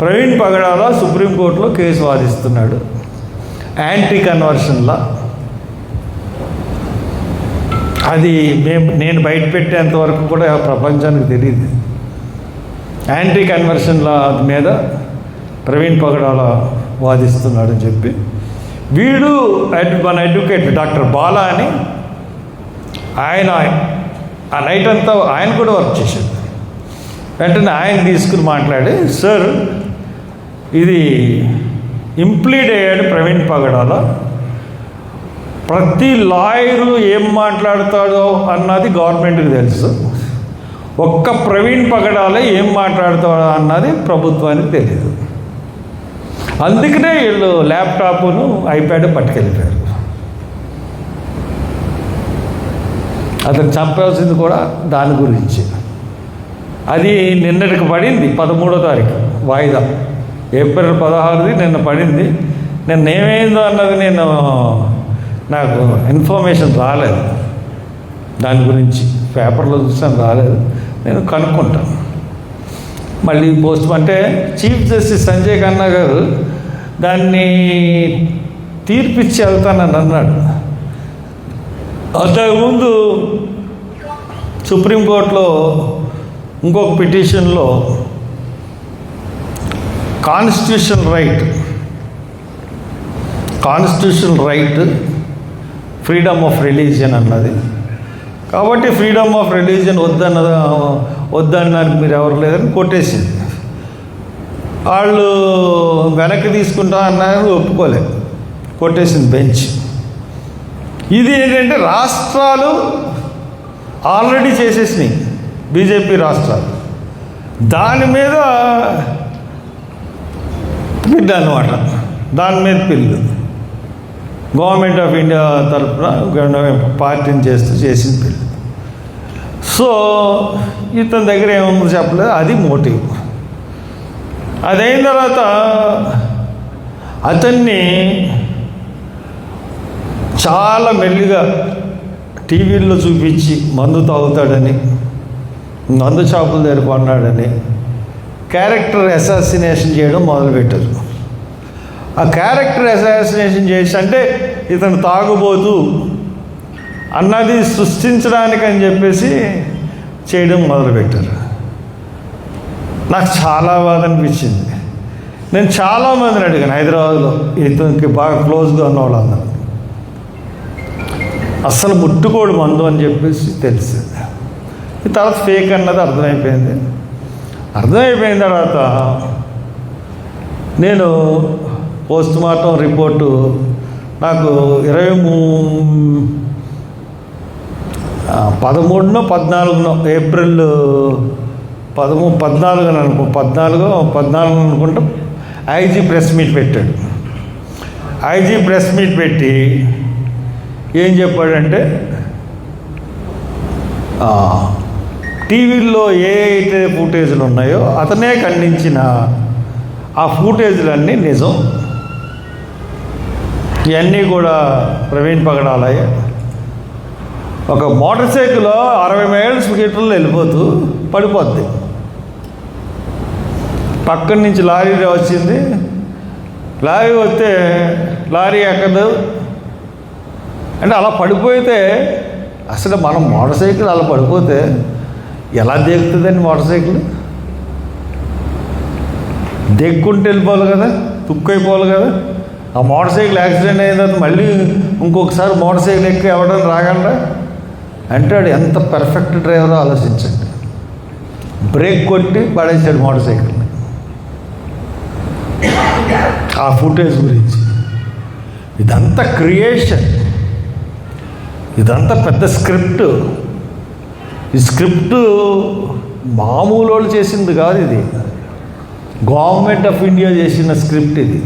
ప్రవీణ్ పగడాల సుప్రీంకోర్టులో కేసు వాదిస్తున్నాడు. యాంటీ కన్వర్షన్లా. అది మేము నేను బయట పెట్టేంత వరకు కూడా ప్రపంచానికి తెలియదు యాంటీ కన్వర్షన్ల మీద ప్రవీణ్ పగడాల వాదిస్తున్నాడని చెప్పి. వీడు మన అడ్వకేట్ డాక్టర్ బాలా అని ఆయన ఆ నైట్ అంతా ఆయన కూడా వర్క్ చేశాడు. వెంటనే ఆయన తీసుకుని మాట్లాడి సార్ ఇది ఇంప్లీడ్ అయ్యాడు ప్రవీణ్ పగడాల. ప్రతి లాయరు ఏం మాట్లాడతాడో అన్నది గవర్నమెంట్కి తెలుసు. ఒక్క ప్రవీణ్ పగడాలే ఏం మాట్లాడతాడో అన్నది ప్రభుత్వానికి తెలియదు అందుకనే వీళ్ళు ల్యాప్టాప్ను ఐప్యాడ్ పట్టుకెళ్ళిపోయారు. అతను చంపాల్సింది కూడా దాని గురించి. అది నిన్నటికి పడింది పదమూడో తారీఖు వాయిదా. ఏప్రిల్ పదహారుది నిన్న పడింది. నిన్న ఏమైందో అన్నది నేను నాకు ఇన్ఫర్మేషన్ రాలేదు. దాని గురించి పేపర్లో చూసాను రాలేదు. నేను కనుక్కుంటాను. మళ్ళీ పోస్ట్ అంటే చీఫ్ జస్టిస్ సంజయ్ ఖన్నా గారు దాన్ని తీర్పిచ్చి వెళ్తానని అన్నాడు. అంతకుముందు సుప్రీంకోర్టులో ఇంకొక పిటిషన్లో constitution right. Constitution right freedom of religion అన్నది. కాబట్టి ఫ్రీడమ్ ఆఫ్ రిలీజియన్ వద్దన్న వద్దన్నానికి మీరు ఎవరు లేదని కొట్టేసింది. వాళ్ళు వెనక్కి తీసుకుంటా అన్నారు ఒప్పుకోలేదు కొట్టేసింది బెంచ్. ఇది ఏంటంటే రాష్ట్రాలు ఆల్రెడీ చేసేసినాయి. బీజేపీ రాష్ట్రాలు. దాని మీద బిడ్డ అనమాట దాని మీద పిల్లు. గవర్నమెంట్ ఆఫ్ ఇండియా తరఫున పార్టీని చేస్తూ చేసిన పిల్లు. సో ఇతని దగ్గర ఏముందో చెప్పలేదు. అది మోటివ్. అదైన తర్వాత అతన్ని చాలా మెల్లిగా టీవీల్లో చూపించి మందు తాగుతాడని మందు షాపుల దగ్గర కొన్నాడని క్యారెక్టర్ అసాసినేషన్ చేయడం మొదలుపెట్టారు. ఆ క్యారెక్టర్ అసాసినేషన్ చేసి అంటే ఇతను తాగుబోతు అన్నది సృష్టించడానికి అని చెప్పేసి చేయడం మొదలుపెట్టారు. నాకు చాలా బాధ అనిపించింది. నేను చాలామందిని అడిగాను హైదరాబాద్లో ఇతనికి బాగా క్లోజ్గా ఉన్న వాళ్ళందరూ. అస్సలు ముట్టుకోడు మందు అని చెప్పేసి తెలిసింది. తర్వాత ఫేక్ అన్నది అర్థమైపోయింది. అర్థమైపోయిన తర్వాత నేను పోస్ట్ మార్టం రిపోర్టు నాకు ఇరవై మూ పదమూడునో పద్నాలుగునో ఏప్రిల్ పదమూ పద్నాలుగు అనుకో పద్నాలుగు పద్నాలుగు అనుకుంటా ఐజీ ప్రెస్ మీట్ పెట్టాడు. ఐజీ ప్రెస్ మీట్ పెట్టి ఏం చెప్పాడంటే టీవీల్లో ఏ అయితే ఫుటేజ్లు ఉన్నాయో అతనే ఖండించిన ఆ ఫుటేజ్లన్నీ నిజం. ఇవన్నీ కూడా ప్రవీణ్ పగడాలయ్య. ఒక మోటార్ సైకిల్ అరవై మైల్స్ మీటర్లు వెళ్ళిపోతూ పడిపోద్ది. పక్కన నుంచి లారీ వచ్చింది. లారీ వస్తే లారీ ఎక్కదు. అంటే అలా పడిపోతే అసలు మనం మోటార్ సైకిల్ అలా పడిపోతే ఎలా దిగుతుందండి మోటార్ సైకిల్? దిక్కుంటే వెళ్ళిపోవాలి కదా తుక్కు అయిపోవాలి కదా. ఆ మోటార్ సైకిల్ యాక్సిడెంట్ అయిన తర్వాత మళ్ళీ ఇంకొకసారి మోటార్ సైకిల్ ఎక్కి ఎవడని రాగలరా? అంటాడు ఎంత పర్ఫెక్ట్ డ్రైవరో ఆలోచించండి. బ్రేక్ కొట్టి పడేశాడు మోటార్ సైకిల్ని ఆ ఫుటేజ్ గురించి. ఇదంతా క్రియేషన్ ఇదంతా పెద్ద స్క్రిప్ట్ ఈ స్క్రిప్ట్ మామూలు వాళ్ళు చేసింది కాదు ఇది. గవర్నమెంట్ ఆఫ్ ఇండియా చేసిన స్క్రిప్ట్ ఇది.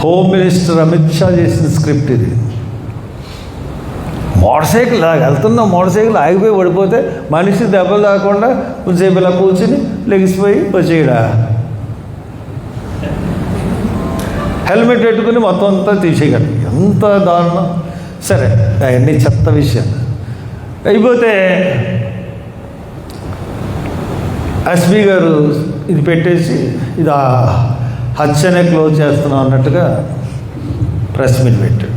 హోమ్ మినిస్టర్ అమిత్ షా చేసిన స్క్రిప్ట్ ఇది. మోటార్ సైకిల్ వెళ్తున్న మోటార్ సైకిల్ ఆగిపోయి పడిపోతే మనిషి దెబ్బలు తాగకుండా కొంచెంసేపు ఇలా కూర్చుని లెగిసిపోయి వచ్చేయడా? హెల్మెట్ పెట్టుకుని మొత్తం అంతా తీసేయగలరు ఎంత దారుణం. సరే అవన్నీ చెత్త విషయం. అయిపోతే ఎస్పీ గారు ఇది పెట్టేసి ఇది ఆ హత్యనే క్లోజ్ చేస్తున్నాం అన్నట్టుగా ప్రెస్ మీట్ పెట్టాడు.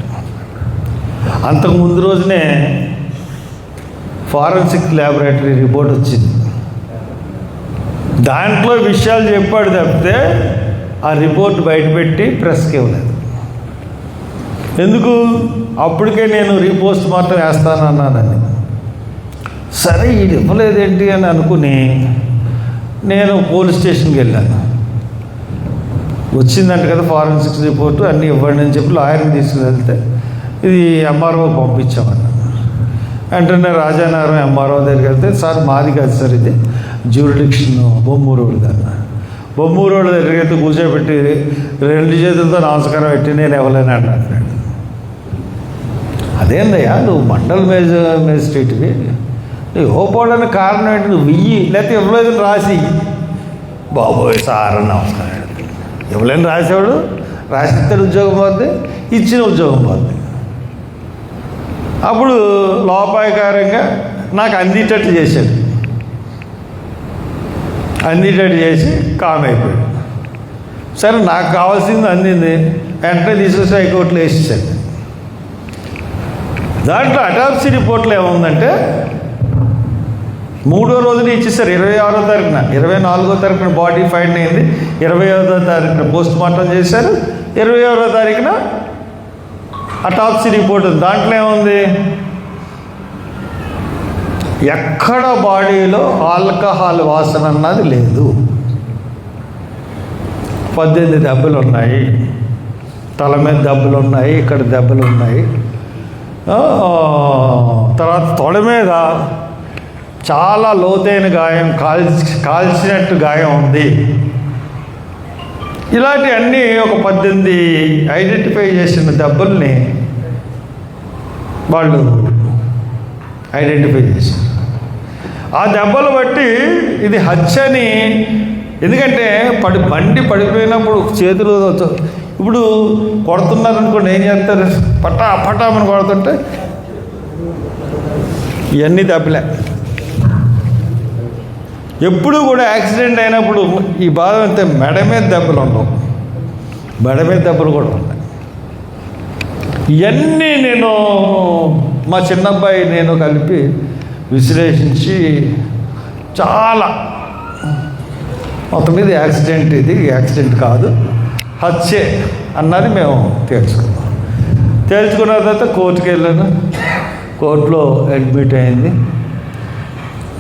అంతకు ముందు రోజునే ఫారెన్సిక్ ల్యాబొరేటరీ రిపోర్ట్ వచ్చింది. దాంట్లో విషయాలు చెప్పాడు తప్పితే ఆ రిపోర్ట్ బయటపెట్టి ప్రెస్కి ఇవ్వలేదు. ఎందుకు? అప్పటికే నేను రీపోస్ట్ మాత్రం వేస్తానన్నానని. సరే ఇది ఇవ్వలేదేంటి అని అనుకుని నేను పోలీస్ స్టేషన్కి వెళ్ళాను. వచ్చిందంట కదా ఫారెన్సిక్ రిపోర్టు అన్నీ ఇవ్వండి అని చెప్పి లాయర్ని తీసుకుని వెళ్తే ఇది ఎంఆర్ఓ పంపించామన్న వెంటనే రాజానగరం ఎంఆర్ఓ దగ్గరికి వెళ్తే సార్ మాది కాదు సార్ ఇది జ్యూరిడిక్షన్ బొమ్మూరోడు దాన్ని బొమ్మూరోడు దగ్గరికి అయితే కూర్చోబెట్టి రెండు చేతులతో నమస్కారం పెట్టి నేను ఇవ్వలేను అన్నాడు అదేందయ్యా నువ్వు మండల్ మేజ మేజిస్ట్రేట్వి. నువ్వు ఇవ్వకపోవడానికి కారణం ఏంటి? నువ్వు వెయ్యి లేకపోతే ఇవ్వలేదు రాసి? బాబోయ్ సార్ అని నమస్కారం. ఇవ్వలేని రాసేవాడు? రాసిస్తే ఉద్యోగం పోద్ది ఇచ్చిన ఉద్యోగం పోద్ది. అప్పుడు లోపాయకారంగా నాకు అందేటట్టు చేశాడు. అందేటట్టు చేసి కామ్ అయిపోయాడు సరే నాకు కావాల్సింది అందింది. వెంటనే తీసుకొచ్చి హైకోర్టులో వేసేసాడు. దాంట్లో అటాప్సీ రిపోర్ట్లో ఏముందంటే మూడో రోజున ఇచ్చేసారు. ఇరవై ఆరో తారీఖున ఇరవై నాలుగో తారీఖున బాడీ ఫైండ్ అయింది. ఇరవై ఐదో తారీఖున పోస్ట్ మార్టం చేశారు. ఇరవై ఆరో తారీఖున అటాప్సీ రిపోర్ట్ ఉంది. దాంట్లో ఏముంది? ఎక్కడ బాడీలో ఆల్కహాల్ వాసన అన్నది లేదు. పద్దెనిమిది దెబ్బలు ఉన్నాయి. తల మీద దెబ్బలు ఉన్నాయి. ఇక్కడ దెబ్బలు ఉన్నాయి. తర్వాత తొడ మీద చాలా లోతైన గాయం కాల్చి కాల్చినట్టు గాయం ఉంది. ఇలాంటివన్నీ ఒక పద్దెనిమిది ఐడెంటిఫై చేసిన దెబ్బల్ని వాళ్ళు ఐడెంటిఫై చేశారు. ఆ దెబ్బలు బట్టి ఇది హత్యని ఎందుకంటే పడి బండి పడిపోయినప్పుడు చేతులు ఇప్పుడు కొడుతున్నారు అనుకోండి ఏం చేస్తారు? పట్టా పటామని కొడుతుంటే ఇవన్నీ దెబ్బలే. ఎప్పుడు కూడా యాక్సిడెంట్ అయినప్పుడు ఈ బాధ అంతే మెడ మీద దెబ్బలు ఉండవు. మెడ మీద దెబ్బలు కూడా ఉన్నాయి ఇవన్నీ నేను మా చిన్నబ్బాయి నేను కలిపి విశ్లేషించి చాలా మొత్తం మీద యాక్సిడెంట్ ఇది యాక్సిడెంట్ కాదు. హత్యే అన్నది మేము తేల్చుకున్నాం. తేల్చుకున్న తర్వాత కోర్టుకి వెళ్ళాను కోర్టులో అడ్మిట్ అయింది.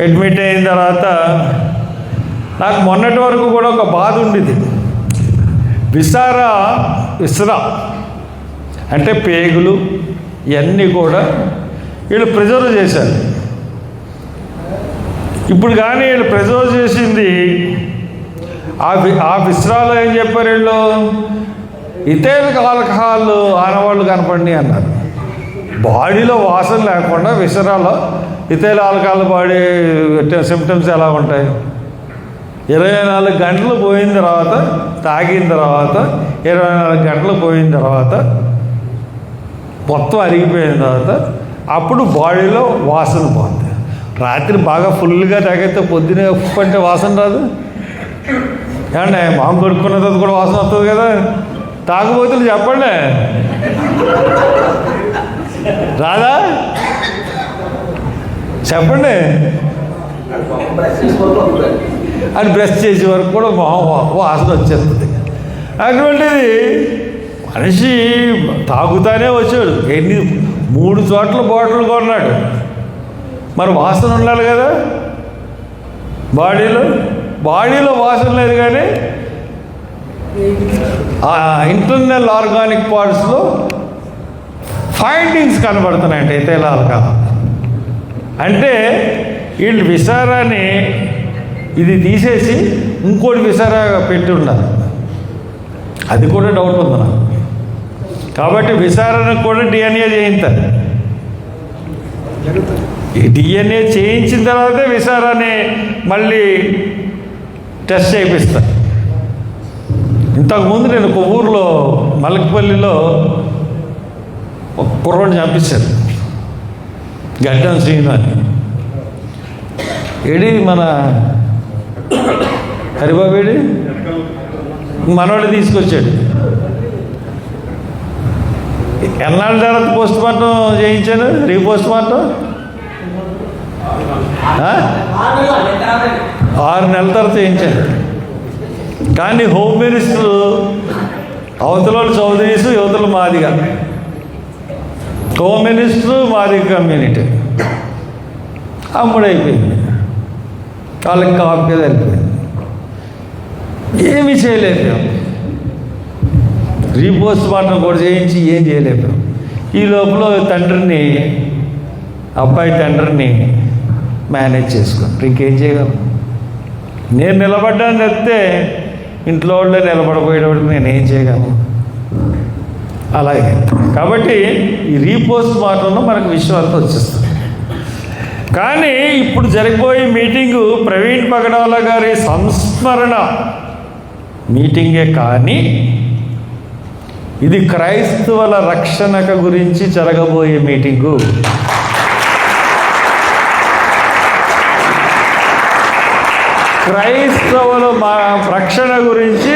అడ్మిట్ అయిన తర్వాత నాకు మొన్నటి వరకు కూడా ఒక బాధ ఉండేది. విసారా విసరా అంటే పేగులు ఇవన్నీ కూడా వీళ్ళు ప్రిజర్వ్ చేశారు. ఇప్పుడు కానీ వీళ్ళు ప్రిజర్వ్ చేసింది ఆ వి- ఆ విశ్రాలో ఏం చెప్పారు వీళ్ళు? ఇతేలకు ఆల్కహాల్ ఆనవాళ్ళు కనపడి అన్నారు. బాడీలో వాసన లేకుండా విసరాలో ఇతర ఆల్కహాల్ బాడీ సిమ్టమ్స్ ఎలా ఉంటాయి? ఇరవై నాలుగు గంటలు పోయిన తర్వాత తాగిన తర్వాత ఇరవై నాలుగు గంటలు పోయిన తర్వాత మొత్తం అరిగిపోయిన తర్వాత అప్పుడు బాడీలో వాసన పోతుంది రాత్రి బాగా ఫుల్గా తాగితే పొద్దునే ఉప్పు అంటే వాసన రాదు. ఏమండి మాం కొడుకున్న తర్వాత కూడా వాసన వస్తుంది కదా? తాగుబోతులు చెప్పండి. రాదా చెప్పండి. అని బ్రష్ చేసే వరకు కూడా మొహం వా- వాసన వచ్చేస్తుంది. అటువంటిది మనిషి తాగుతానే వచ్చాడు. ఎన్ని మూడు చోట్ల బాటిల్ కొన్నాడు. మరి వాసన ఉండాలి కదా. బాడీలో బాడీలో వాసన లేదు కానీ ఆ ఇంటర్నల్ ఆర్గానిక్ పార్ట్స్లో ఫైండింగ్స్ కనబడుతున్నాయంట కాదు. అంటే వీళ్ళు విసారాన్ని ఇది తీసేసి ఇంకోటి విసారా పెట్టి ఉండాలి. అది కూడా డౌట్ ఉంది నాకు. కాబట్టి విసారణకు కూడా డిఎన్ఏ చేయించాలి. ఈ డిఎన్ఏ చేయించిన తర్వాతే విసారాన్ని మళ్ళీ టెస్ట్ చేయిస్తాను ఇంతకుముందు నేను ఒక ఊర్లో మలకపల్లిలో ఒక కుర్రోడిని చంపించాను గడ్డం సీను అని ఏడి మన హరిబాబేడి మనోడు తీసుకొచ్చాడు. ఎన్నాళ్ళ తర్వాత పోస్ట్ మార్టం చేయించాను రీ పోస్ట్ మార్టం ఆరు నెలల తర్వాత చేయించాను కానీ హోమ్ మినిస్టర్ అవతల చౌదరీసు యువతలు Madiga. Home minister Madiga community. అమ్ముడైపోయింది. వాళ్ళకి కాపీ వెళ్ళిపోయింది ఏమి చేయలేకపోయాం రీపోస్ట్ మార్టం కూడా చేయించి ఏం చేయలేకపోయాం ఈ లోపల తండ్రిని అబ్బాయి తండ్రిని మేనేజ్ చేసుకున్నాం ఇంకేం చేయగలం? నేను నిలబడ్డాను చెప్తే ఇంట్లో వాళ్ళే నిలబడపోయేటప్పుడు నేను ఏం చేయగలను? అలాగే. కాబట్టి ఈ రీపోస్ట్ మార్టంలో మనకు విషయం అంతా వచ్చేస్తుంది. కానీ ఇప్పుడు జరిగిపోయే మీటింగు ప్రవీణ్ పగడాల గారి సంస్మరణ. మీటింగే కానీ ఇది క్రైస్తవుల రక్షణక గురించి జరగబోయే మీటింగు. క్రైస్తవుల మా రక్షణ గురించి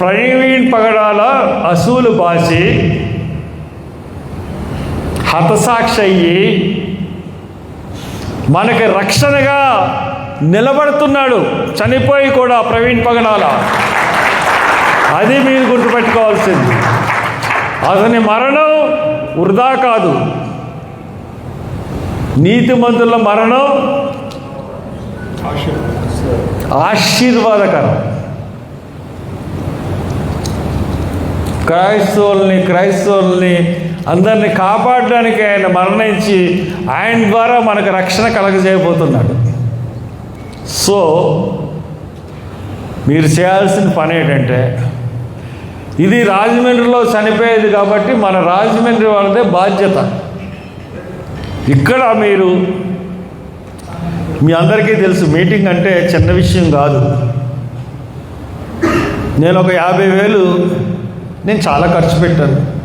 ప్రవీణ్ పగడాల అసూలు బాసి హతసాక్షి అయ్యి మనకి రక్షణగా నిలబడుతున్నాడు చనిపోయి కూడా ప్రవీణ్ పగడాల. అది మీరు గుర్తుపెట్టుకోవాల్సింది. అతని మరణం వృధా కాదు. నీతిమంతుల మరణం ఆశీర్వాదకరం. క్రైస్తవుల్ని క్రైస్తవుల్ని అందరినీ కాపాడడానికి ఆయన మరణించి ఆయన ద్వారా మనకు రక్షణ కలగజేయబోతున్నాడు. సో మీరు చేయాల్సిన పని ఏంటంటే ఇది రాజమండ్రిలో చనిపోయేది కాబట్టి మన రాజమండ్రి వాళ్ళదే బాధ్యత. ఇక్కడ మీరు మీ అందరికీ తెలుసు మీటింగ్ అంటే చిన్న విషయం కాదు. నేను ఒక యాభై వేలు నేను చాలా ఖర్చు పెట్టాను.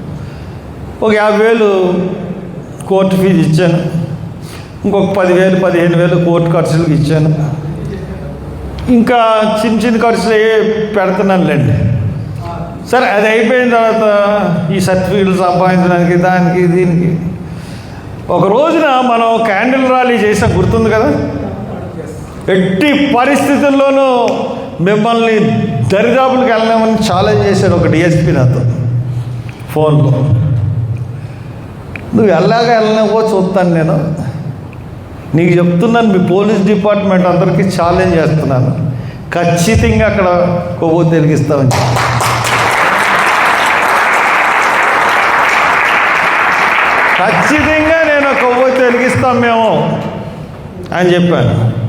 ఒక యాభై వేలు కోర్టు ఫీజు ఇచ్చాను. ఇంకొక పదివేలు పదిహేను వేలు కోర్టు ఖర్చులకు ఇచ్చాను. ఇంకా చిన్న చిన్న ఖర్చులు ఏ పెడుతున్నానులేండి. సరే అది అయిపోయిన తర్వాత ఈ సర్టిఫికెట్లు సంపాదించడానికి దానికి దీనికి. ఒక రోజున మనం క్యాండిల్ ర్యాలీ చేసాం గుర్తుంది కదా? ఎట్టి పరిస్థితుల్లోనూ మిమ్మల్ని దరిదాపులకు వెళ్ళామని ఛాలెంజ్ చేశాడు ఒక డిఎస్పీ నాతో. ఫోన్లో. నువ్వు ఎలాగ వెళ్ళినావో చూస్తాను నేను. నీకు చెప్తున్నాను మీ పోలీస్ డిపార్ట్మెంట్ అందరికీ ఛాలెంజ్ చేస్తున్నాను. ఖచ్చితంగా అక్కడ కొవ్వు తెలిగిస్తామని చెప్పి. ఖచ్చితంగా నేను కొవ్వొత్తి వెలిగిస్తాం మేము. అని చెప్పాను.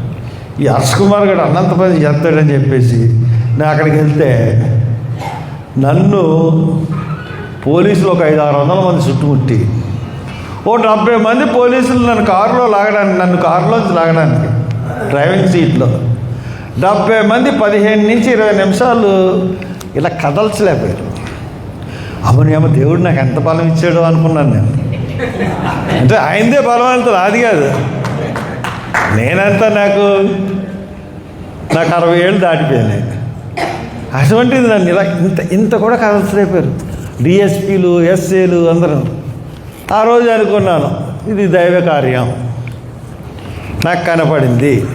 ఈ హర్ష్ కుమార్ గారు అన్నంత పని చేస్తాడని చెప్పేసి నేను అక్కడికి వెళ్తే నన్ను పోలీసులు ఒక ఐదు ఆరు వందల మంది చుట్టుముట్టి ఓ డెబ్బై మంది పోలీసులు నన్ను కారులో లాగడానికి నన్ను కారులోంచి లాగడానికి డ్రైవింగ్ సీట్లో. డెబ్బై మంది పదిహేను నుంచి ఇరవై నిమిషాలు ఇలా కదల్చలేకపోయారు. అవునేమో దేవుడు నాకు ఎంత బలం ఇచ్చాడు అనుకున్నాను నేను. అంటే ఆయనదే బలవంతుడు అది కాదు. నేనంతా నాకు నాకు అరవై ఏళ్ళు దాటిపోయాను అటువంటిది నన్ను ఇలా ఇంత ఇంత కూడా కదల్చలేపారు. డిఎస్పీలు ఎస్ఏలు అందరూ. ఆ రోజు అనుకున్నాను ఇది దైవ కార్యం. నాకు కనపడింది.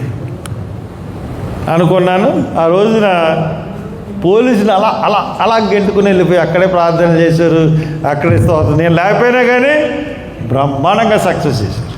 అనుకున్నాను ఆ రోజున పోలీసులు అలా అలా అలా గెంటుకుని వెళ్ళిపోయి అక్కడే ప్రార్థన చేశారు. అక్కడే స్తోత్రం. నేను లేకపోయినా కానీ బ్రహ్మాండంగా సక్సెస్ చేశారు